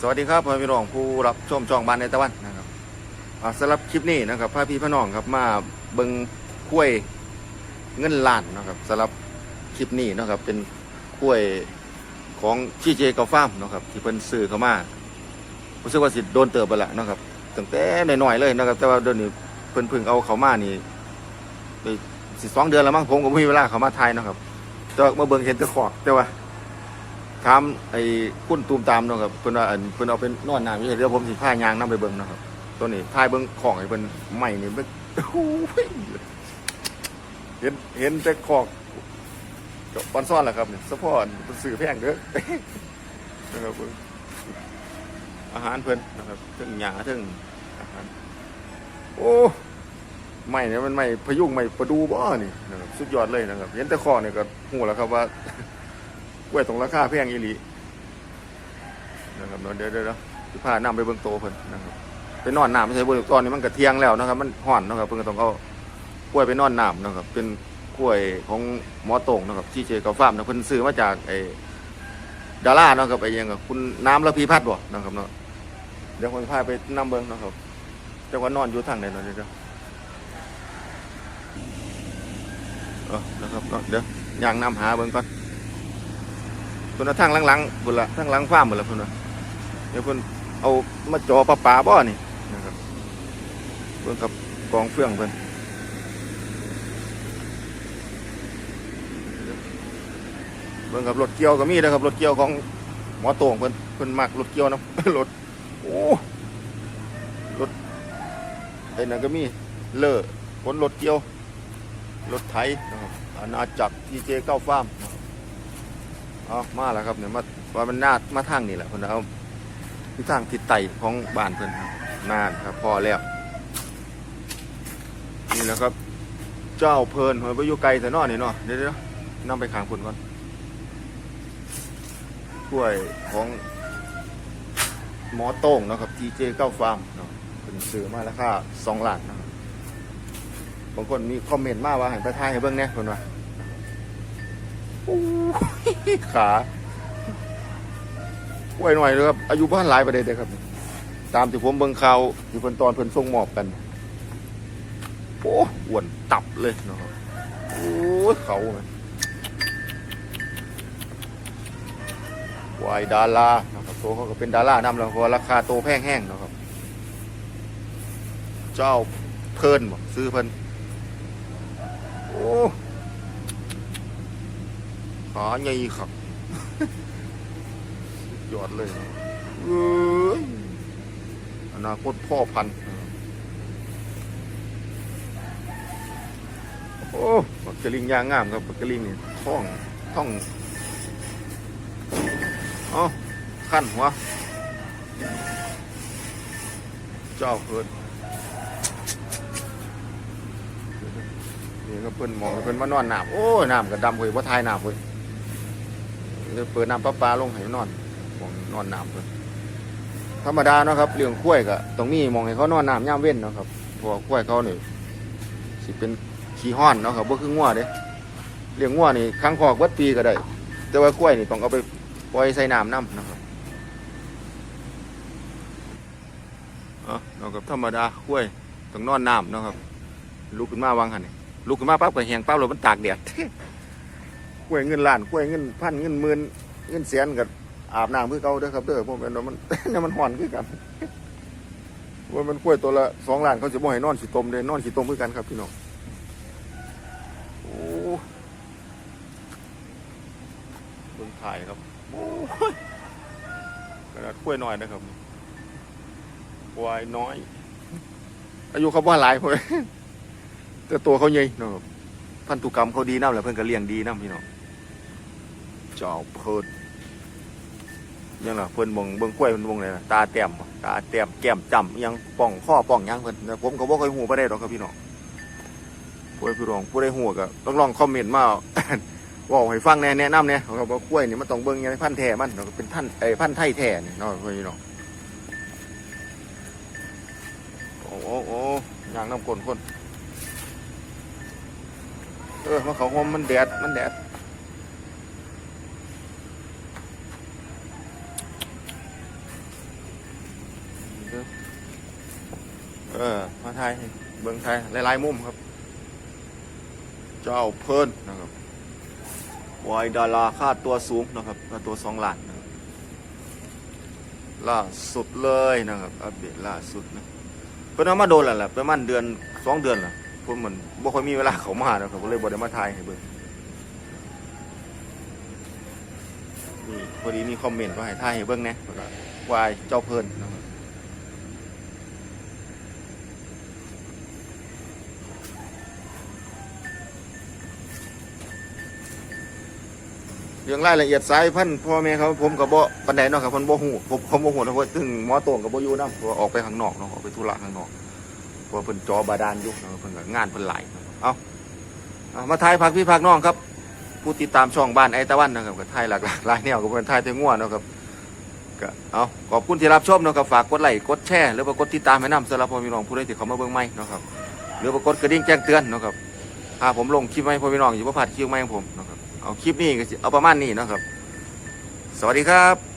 สวัสดีครับพ่อพี่น้องผู้รับชมช่องบ้านในตะวันนะครับสำหรับคลิปนี้นะครับพาพี่พี่น้องครับมาเบิงกล้วยเงินล้านนะครับสำหรับคลิปนี้นะครับเป็นกล้วยของจีเจกาฟ้ามนะครับที่เพิ่นซื้อเข้ามารู้สึกว่าสิโดนเติบไปละนะครับตั้งแต่น้อยๆเลยนะครับ แต่ว่าเดี๋ยวนี้เพิ่นเพิ่งเอาเขามานี่ไปสิสองเดือนแล้วมั้งผมก็บ่มีเวลาเขามาไทยนะครับแต่มาเบิ่งเห็นตะขอกแต่ว่า ถามไอ้คุณตูมตามเนาะครับเพิ่นว่าอันเพิ่นเอาเป็นนอนน้ำอยู่เดี๋ยวผมสิพายางนํไปเบิ่งเนาะครับตัวนี้พายเบิ่งของให้เพิ่นใหม่นี่เบิ่งโอ้ยเห็นเห็นแต่ของก็ปอนซ่อนแหละครับเนี่ยสะพอนเพิ่นซื้อแพงเด้อนะครับเพิ่นอาหารเพิ่นนะครับถึงหญ้าถึงอาหารโอ้ใหม่เนี่ยมันใหม่พยุงใหม่ประดูบ่นี่นะครับสุดยอดเลยนะครับ เห็นแต่ของนี่ก็ฮู้แล้วครับว่า กล้วยตรงราคาแพงอีหลีนะครับเนาะเดี๋ยวเดี๋ยวเดี๋ยวสิพานำไปเบิ่งโตเพิ่นนะครับไปนอนน้ำไม่ใช่เบิ่งตอนนี้มันก็เทียงแล้วนะครับ มันห่อนนะครับเพิ่นต้องเอากล้วยไปนอนน้ำนะครับ เป็นกล้วยของหมอโต่งนะครับ ที่เจกาฟาร์มนะเพิ่นซื้อมาจากไอ้ดาราเนาะครับไอ้ยังกับคุณน้ำระพีพัฒน์บ่นะครับเนาะเดี๋ยวผมพาไปนำเบิ่งนะครับจังว่านอนอยู่ทางไหนเนาะเดี๋ยวเออนะครับเนาะเดี๋ยวย่างน้ำหาเบิ่งก่อน คนละทางหลังๆคนละทางหลังฟ้ามหมดละคนละเดี๋ยวคนเอามาจอปลาปลาบ่อนี่นะครับเบิ่งกับกองเฟื่องเพิ่นเบิ่งกับรถเกี่ยวก็มีนะครับรถเกี่ยวของหมอโต่งเพิ่นเพิ่นมักรถเกี่ยวนะรถโอ้รถไอ้นั่นก็มีเลอะคนรถเกี่ยวรถไถนะครับอาณาจักรทีเจเก้าฟาร์ม เอามาแล้วครับเนี่ยมาว่ามันนามาทางนี่แหละคนเอาที่ทางทิศไตของบ้านเพิ่นครับนานครับพอแล้วนี่แหละครับ เจ้าเพลินหัวไปอยู่ไกลแต่นอนี่เนาะเดี๋ยวเดี๋ยวนั่งไปขางพุ่นก่อนกล้วยของหมอโต้งนะครับทีเจเก้าฟาร์มเนาะเป็นซื้อมาราคาสองล้านนะครับบางคนมีคอมเมนต์มาว่าให้ไปทายให้เบิ่งเนี่ยคนว่า ขาป่วยหน่อยเลยครับ อายุบ้านหลายประเด็นเลยครับ ตามที่ผมเบิ่งข่าวที่เพิ่นตอนเพิ่นส่งมอบกันโอ้อ้วนตับเลยนะครับโอ้เขาไงวายดารานะครับโตเขาก็เป็นดารานำแล้วพราะว่าราคาโตแพงแห้งนะครับ เจ้าเพิ่นบ่ซื้อเพิ่นโอ้ ขาใหญ่ครับยอดเลยเอ้ยอนาคตพ่อพันธุ์โอ้ปักกะลิงยางงามครับปักกะลิงนี่ท่องท่องเอ๋อขั้นหัวเจ้าเพิ่นนี่ก็เพิ่นมองเพิ่นมานอนน้ำโอ้ยน้ำก็ดำเว้ยว่าทายน้ำเว้ย เดี๋ยวเปิดน้ำประปาลงให้นอนมองนอนน้ำเพิ่นธรรมดาเนาะครับเรื่องกล้วยก็ตรงนี้มองให้เขานอนน้ำย่ามเว้นเนาะครับพราะว่ากล้วยเขาเนี่ยสิเป็นขี้ห้อนเนาะครับบ่คืองัวเด้เลี้ยงงัวนี่ครั้งคอกเบิดปีก็ได้ แต่ว่ากล้วยนี่ต้องเอาไปปล่อยใส่น้ำน้ำนะครับเออเนาะครับธรรมดากล้วยต้องนอนน้ำเนาะครับลุกขึ้นมาวางหันนี่ลุกขึ้นมาปั๊บก็แหงปั๊บแล้วมันตากแดด ล้วยเงินล้านกล้วยเงินพันเงินหมื่นเงินแสนกับอาบน้ำคือเก่าเด้อครับเด้อผมเป็นว่ามันเนี่ยมันห่อนคือกันว่ามันกล้วยตัวละสองล้านเขาจะบ่ให้นอนสิตมเลยนอนสิตมคือกันครับพี่น้องโอ้เบิ่งถ่ายครับโอ้ขนาดกล้วยน้อยนะครับกล้วยน้อย อายุเขาบ่หลายพอแต่ตัวเขาใหญ่เนาะครับพันธุกรรมเขาดีน้ำแหละเพื่อนก็เลี้ยงดีน้ำพี่น้อง จ้าเพิ่นยังล่ะเพิ่นมองเบิ่งกล้วยเพิ่นมองเลยนะตาแต้มตาแต้มแก้มจำยังป่องข้อป่องยังเพิ่นแต่ผมก็บ่เคยหูบ่ได้ดอกครับพี่น้องผู้ใดพี่น้องผู้ใดหูก็ต้องลองคอมเมนต์มาเว่าให้ฟังแน่แนะนำเนี่ยเขาบอกว่ากล้วยนี่มันต้องเบิ่งยังพันธุ์แท้มันเนาะเป็นท่านไอ้พันธุ์ไทยแท้นี่เนาะพี่น้องโอ้โอ้โอ้ยางน้ำกลนคนเออมาเขาหอมมันแดดมันแดด มาไทยเบิ่งไทยหลายๆมุมครับ เจ้าเพิ่นนะครับวายดาราค่าตัวสูงนะครับค่าตัวสองล้านล่าสุดเลยนะครับอัปเดตล่าสุดนะเพิ่นเอามาโดนแล้วแหละประมาณเดือนสองเดือนละเพิ่นเหมือนบ่ค่อยมีเวลาเขามานะครับก็เลยบ่ได้มาถ่ายให้เบิ่งนี่พอดีมีคอมเมนต์ว่าให้ถ่ายให้เบิ่งแหน่แล้วก็วายเจ้าเพิ่นนะ เรื่องรายละเอียดสายพันธุ์พ่อแม่เขาผมกับบ่ปันไดเนาะครับผมบ่ฮู้ผมผมบ่ฮู้นะเพราะถึงหมอโตงกับบ่อยู่นำเพราะว่าออกไปข้างนอกเนาะออกไปธุระข้างนอกเพราะว่าเพิ่นจอบาดาลอยู่เนาะเพิ่นก็งานเพิ่นหลายเนาะเอาเอามาถ่ายพักพี่พักน้องครับ ผู้ติดตามช่องบ้านไอตะวันนะครับก็ถ่ายหลากหลายหลายแนวก็เพิ่นถ่ายแต่งัวเนาะครับก็เอาขอบคุณที่รับชมเนาะครับฝากกดไลค์กดแชร์หรือว่ากดติดตามให้นำสำหรับพ่อพี่น้องผู้ใดที่เขามาเบิ่งใหม่เนาะครับหรือว่ากดกระดิ่งแจ้งเตือนเนาะครับถ้าผมลงคลิปใหม่พ่อพี่น้องอยู่บ่พลาดคลิปใหม่ของผมเนาะครับ เอาคลิปนี้ก็สิเอาประมาณนี้เนาะครับ สวัสดีครับ